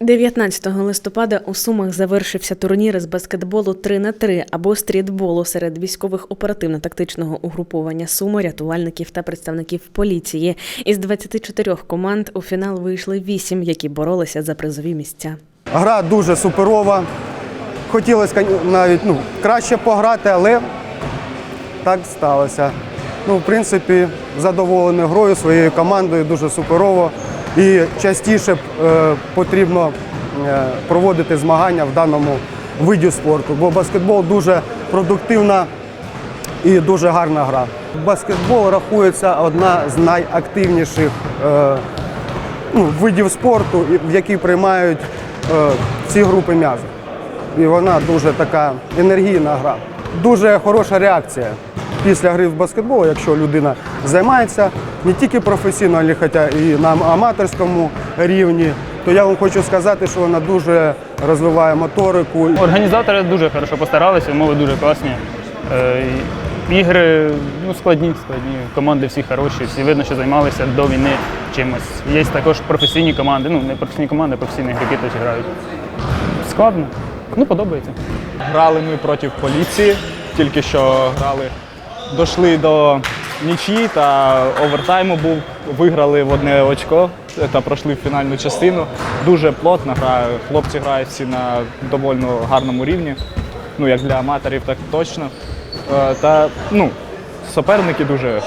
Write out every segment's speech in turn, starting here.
19 листопада у Сумах завершився турнір з баскетболу 3 на 3 або стрітболу серед військових оперативно-тактичного угруповання Суми, рятувальників та представників поліції. Із 24 команд у фінал вийшли 8, які боролися за призові місця. Гра дуже суперова. Хотілося навіть ну, краще пограти, але так сталося. Ну, в принципі, задоволений грою своєю командою, дуже суперово. І частіше е, потрібно е, проводити змагання в даному виді спорту, бо баскетбол дуже продуктивна і дуже гарна гра. Баскетбол рахується одна з найактивніших е, ну, видів спорту, в якій приймають всі групи м'язів. І вона дуже така енергійна гра. Дуже хороша реакція після гри в баскетбол, якщо людина займається не тільки професійно, але хоча і на аматорському рівні, то я вам хочу сказати, що вона дуже розвиває моторику. Організатори дуже хорошо постаралися, умови дуже класні. Е, Ігри ну, складні, складні. Команди всі хороші, всі видно, що займалися до війни чимось. Є також професійні команди, ну не професійні команди, а професійні ігроки теж грають. Складно, ну подобається. Грали ми проти поліції, тільки що грали. Дійшли до нічі та овертайму був, виграли в одне очко та пройшли в фінальну частину. Дуже плотна гра. Хлопці грають всі на доволі гарному рівні. Ну, як для аматорів, так точно. Е, Та ну, суперники дуже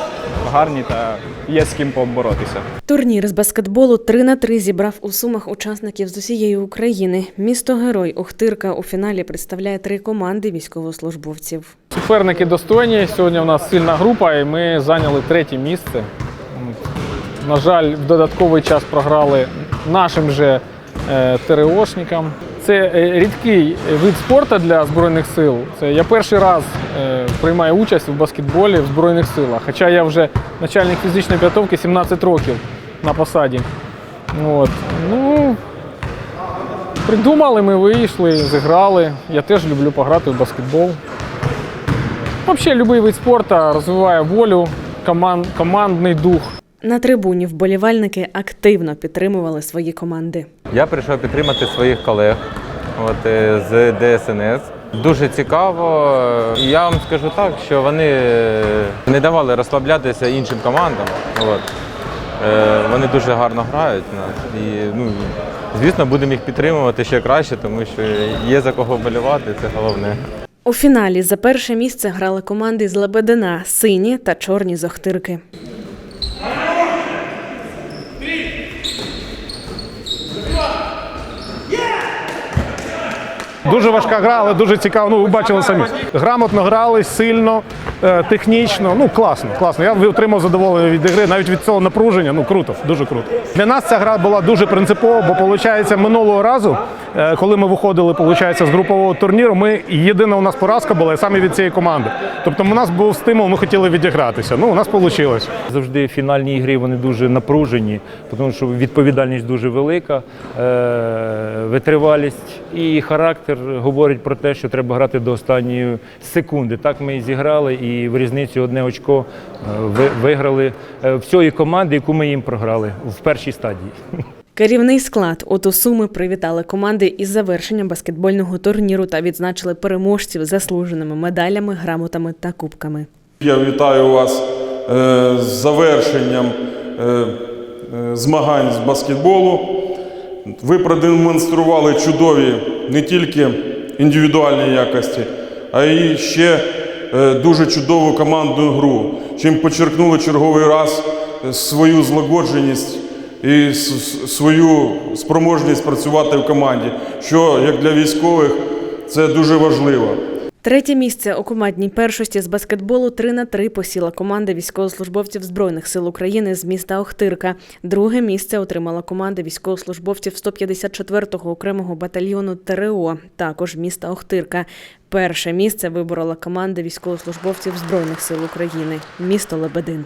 гарні та є з ким поборотися. Турнір з баскетболу 3 на 3 зібрав у Сумах учасників з усієї України. Місто Герой Охтирка у фіналі представляє три команди військовослужбовців. Суперники достойні. Сьогодні у нас сильна група, і ми зайняли третє місце. На жаль, в додатковий час програли нашим же е, ТРОшникам. Це е, рідкий вид спорту для Збройних сил. Це я перший раз е, приймаю участь у баскетболі в Збройних силах. Хоча я вже начальник фізичної підготовки 17 років на посаді. От. Ну, придумали, ми вийшли, зіграли. Я теж люблю пограти в баскетбол. Взагалі, будь-який вид спорту розвиває волю, команд, командний дух. На трибуні вболівальники активно підтримували свої команди. Я прийшов підтримати своїх колег от, е, з ДСНС. Дуже цікаво. Я вам скажу так, що вони е, не давали розслаблятися іншим командам. От. Е, Вони дуже гарно грають. нас. І, ну, звісно, будемо їх підтримувати ще краще, тому що є за кого вболівати, це головне. У фіналі за перше місце грали команди з Лебедина, сині та чорні з Дуже важка гра, але дуже цікаво. Ну, ви бачили самі. Грамотно грали, сильно, е, технічно. Ну, класно, класно. Я отримав задоволення від ігри, навіть від цього напруження. Ну, круто, дуже круто. Для нас ця гра була дуже принципова, бо виходить, минулого разу, коли ми виходили виходить, з групового турніру, ми єдина у нас поразка була саме від цієї команди. Тобто у нас був стимул, ми хотіли відігратися. Ну, у нас вийшло. Завжди фінальні ігри вони дуже напружені, тому що відповідальність дуже велика, е, витривалість і характер говорить про те, що треба грати до останньої секунди. Так ми і зіграли, і в різницю одне очко е, виграли е, всієї команди, яку ми їм програли в першій стадії. Керівний склад ОТУ Суми привітали команди із завершенням баскетбольного турніру та відзначили переможців заслуженими медалями, грамотами та кубками. Я вітаю вас е, з завершенням е, е, змагань з баскетболу. Ви продемонстрували чудові не тільки індивідуальні якості, а й ще дуже чудову командну гру, чим підчеркнули черговий раз свою злагодженість і свою спроможність працювати в команді, що як для військових це дуже важливо. Третє місце у командній першості з баскетболу 3 на 3 посіла команда військовослужбовців Збройних сил України з міста Охтирка. Друге місце отримала команда військовослужбовців 154-го окремого батальйону ТРО, також міста Охтирка. Перше місце виборола команда військовослужбовців Збройних сил України, місто Лебедин.